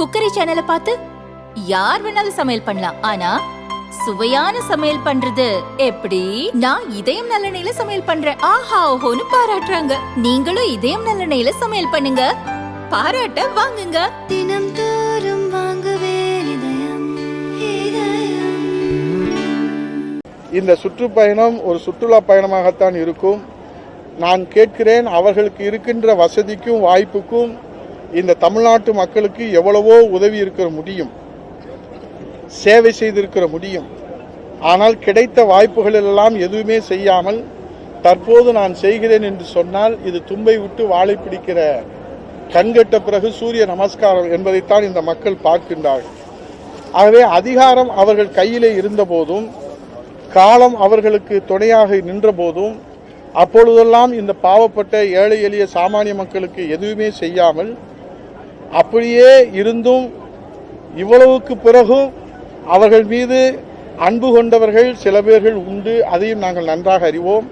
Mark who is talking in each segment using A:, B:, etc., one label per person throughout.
A: Cookery சேனலை பார்த்து யார் வேணாலும் சமையல் பண்ணலாம். ஆனா சுவையான சமையல் பண்றது எப்படி? நான் இதயம் நல்லெண்ணெயில சமையல் பண்றேன். ஆஹா ஓஹோன்னு பாராட்டுறாங்க. நீங்களும் இதயம் நல்லெண்ணெயில சமையல் பண்ணுங்க. பாராட்ட வாங்குங்க.
B: தினம் தோறும் வாங்குவே இதயம் இதயம்.
C: இந்த சுற்றுப்பயணம் ஒரு சுற்றுலா பயணமாகத்தான் இருக்கும். நான் கேட்கிறேன் அவர்களுக்கு இருக்கின்ற வசதிக்கும் வாய்ப்புக்கும் இந்த தமிழ்நாட்டு மக்களுக்கு எவ்வளவோ உதவி இருக்கிற முடியும் சேவை செய்திருக்கிற முடியும். ஆனால் கிடைத்த வாய்ப்புகளெல்லாம் எதுவுமே செய்யாமல் தற்போது நான் செய்கிறேன் என்று சொன்னால் இது தும்பை விட்டு வாழை பிடிக்கிற கண்கட்ட பிறகு சூரிய நமஸ்காரம் என்பதைத்தான் இந்த மக்கள் பார்க்கின்றார்கள். ஆகவே அதிகாரம் அவர்கள் கையிலே இருந்தபோதும் காலம் அவர்களுக்கு துணையாக நின்றபோதும் அப்பொழுதெல்லாம் இந்த பாவப்பட்ட ஏழை எளிய சாமானிய மக்களுக்கு எதுவுமே செய்யாமல் அப்படியே இருந்தும் இவ்வளவுக்கு பிறகும் அவர்கள் மீது அன்பு கொண்டவர்கள் சில பேர்கள் உண்டு அதையும் நாங்கள் நன்றாக அறிவோம்.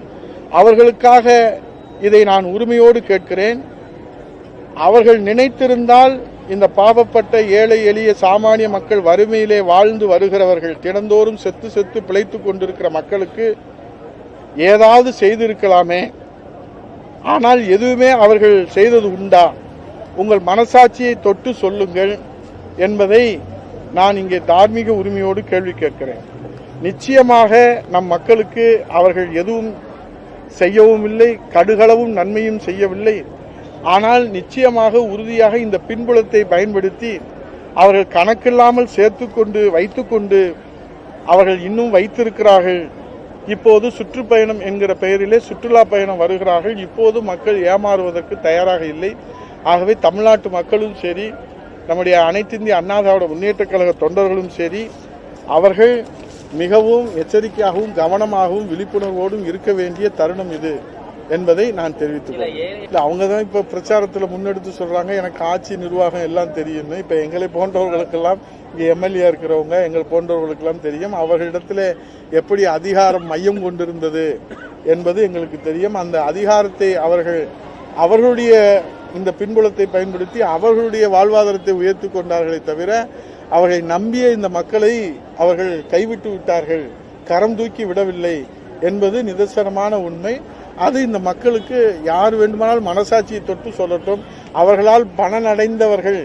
C: அவர்களுக்காக இதை நான் உரிமையோடு கேட்கிறேன். அவர்கள் நினைத்திருந்தால் இந்த பாவப்பட்ட ஏழை எளிய சாமானிய மக்கள் வறுமையிலே வாழ்ந்து வருகிறவர்கள் தினந்தோறும் செத்து செத்து பிழைத்து கொண்டிருக்கிற மக்களுக்கு ஏதாவது செய்திருக்கலாமே. ஆனால் எதுவுமே அவர்கள் செய்தது உண்டா? உங்கள் மனசாட்சியை தொட்டு சொல்லுங்கள் என்பதை நான் இங்கே தார்மீக உரிமையோடு கேள்வி கேட்கிறேன். நிச்சயமாக நம் மக்களுக்கு அவர்கள் எதுவும் செய்யவும் இல்லை கடுகளவும் நன்மையும் செய்யவில்லை. ஆனால் நிச்சயமாக உறுதியாக இந்த பின்புலத்தை பயன்படுத்தி அவர்கள் கணக்கில்லாமல் சேர்த்துக்கொண்டு வைத்துக்கொண்டு அவர்கள் இன்னும் வைத்திருக்கிறார்கள். இப்போது சுற்றுப்பயணம் என்கிற பெயரிலே சுற்றுலா பயணம் வருகிறார்கள். இப்போது மக்கள் ஏமாறுவதற்கு தயாராக இல்லை. ஆகவே தமிழ்நாட்டு மக்களும் சரி நம்முடைய அனைத்திந்திய அண்ணா திராவிட முன்னேற்றக் கழக தொண்டர்களும் சரி அவர்கள் மிகவும் எச்சரிக்கையாகவும் கவனமாகவும் விழிப்புணர்வோடும் இருக்க வேண்டிய தருணம் இது என்பதை நான் தெரிவித்துக் கொள்கிறேன். இல்ல அவங்க தான் இப்ப பிரச்சாரத்துல முன்னெடுத்து சொல்றாங்க. எனக்கு ஆட்சி நிர்வாகம் எல்லாம் தெரியும்னு. இப்ப எங்களை போன்றவர்களுக்கெல்லாம் இங்க எம்எல்ஏ இருக்கிறவங்க எங்கள் போன்றவர்களுக்கெல்லாம் தெரியும். அவர்களிடத்துல எப்படி அதிகாரம் மையம் கொண்டிருந்தது என்பது எங்களுக்கு தெரியும். அந்த அதிகாரத்தை அவர்கள் அவர்களுடைய இந்த பின்புலத்தை பயன்படுத்தி அவர்களுடைய வாழ்வாதாரத்தை உயர்த்தி கொண்டார்களே தவிர அவர்களை நம்பிய இந்த மக்களை அவர்கள் கைவிட்டு விட்டார்கள் கரம் தூக்கி விடவில்லை என்பது நிதர்சனமான உண்மை. அது இந்த மக்களுக்கு யார் வேண்டுமானால் மனசாட்சியை தொட்டு சொல்லட்டும். அவர்களால் பணனடைந்தவர்கள்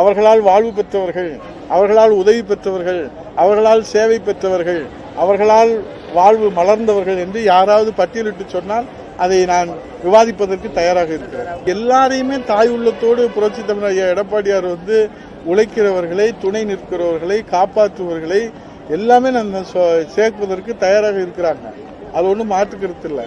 C: அவர்களால் வாழ்வு பெற்றவர்கள் அவர்களால் உதவி பெற்றவர்கள் அவர்களால் சேவை பெற்றவர்கள் அவர்களால் வாழ்வு மலர்ந்தவர்கள் என்று யாராவது பட்டியலிட்டு சொன்னால் அதை நான் விவாதிப்பதற்கு தயாராக இருக்கிறேன். எல்லாரையுமே தாய் உள்ளத்தோடு புரட்சி தமிழ் ஐயா எடப்பாடியார் வந்து உழைக்கிறவர்களை துணை நிற்கிறவர்களை காப்பாற்றுவர்களை எல்லாமே நான் சேர்ப்பதற்கு தயாராக இருக்கிறாங்க. அது ஒன்றும் மாற்றுக்கிறது இல்லை.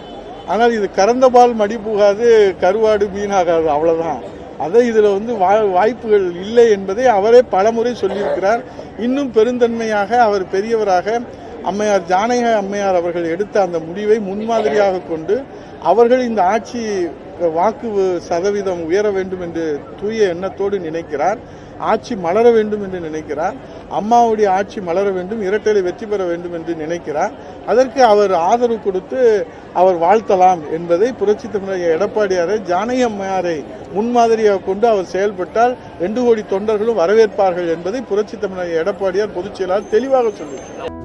C: ஆனால் இது கறந்த பால் மடி புகாது கருவாடு மீனாகாது அவ்வளோதான் அதை இதில் வந்து வா- வாய்ப்புகள் இல்லை என்பதை அவரே பலமுறை சொல்லியிருக்கிறார். இன்னும் பெருந்தன்மையாக அவர் பெரியவராக அம்மையார் ஜானக அம்மையார் அவர்கள் எடுத்த அந்த முடிவை முன்மாதிரியாக கொண்டு அவர்கள் இந்த ஆட்சி வாக்கு சதவீதம் உயர வேண்டும் என்று தூய எண்ணத்தோடு நினைக்கிறார். ஆட்சி மலர வேண்டும் என்று நினைக்கிறார். அம்மாவுடைய ஆட்சி மலர வேண்டும் இரட்டையில வெற்றி பெற வேண்டும் என்று நினைக்கிறார். அதற்கு அவர் ஆதரவு கொடுத்து அவர் வாழ்த்தலாம் என்பதை புரட்சி தமிழக எடப்பாடியாரை ஜானகி அம்மையாரை முன்மாதிரியாக கொண்டு அவர் செயல்பட்டால் ரெண்டு கோடி தொண்டர்களும் வரவேற்பார்கள் என்பதை புரட்சி தமிழக எடப்பாடியார் பொதுச் செயலாளர் தெளிவாக சொல்லியிருக்கிறார்.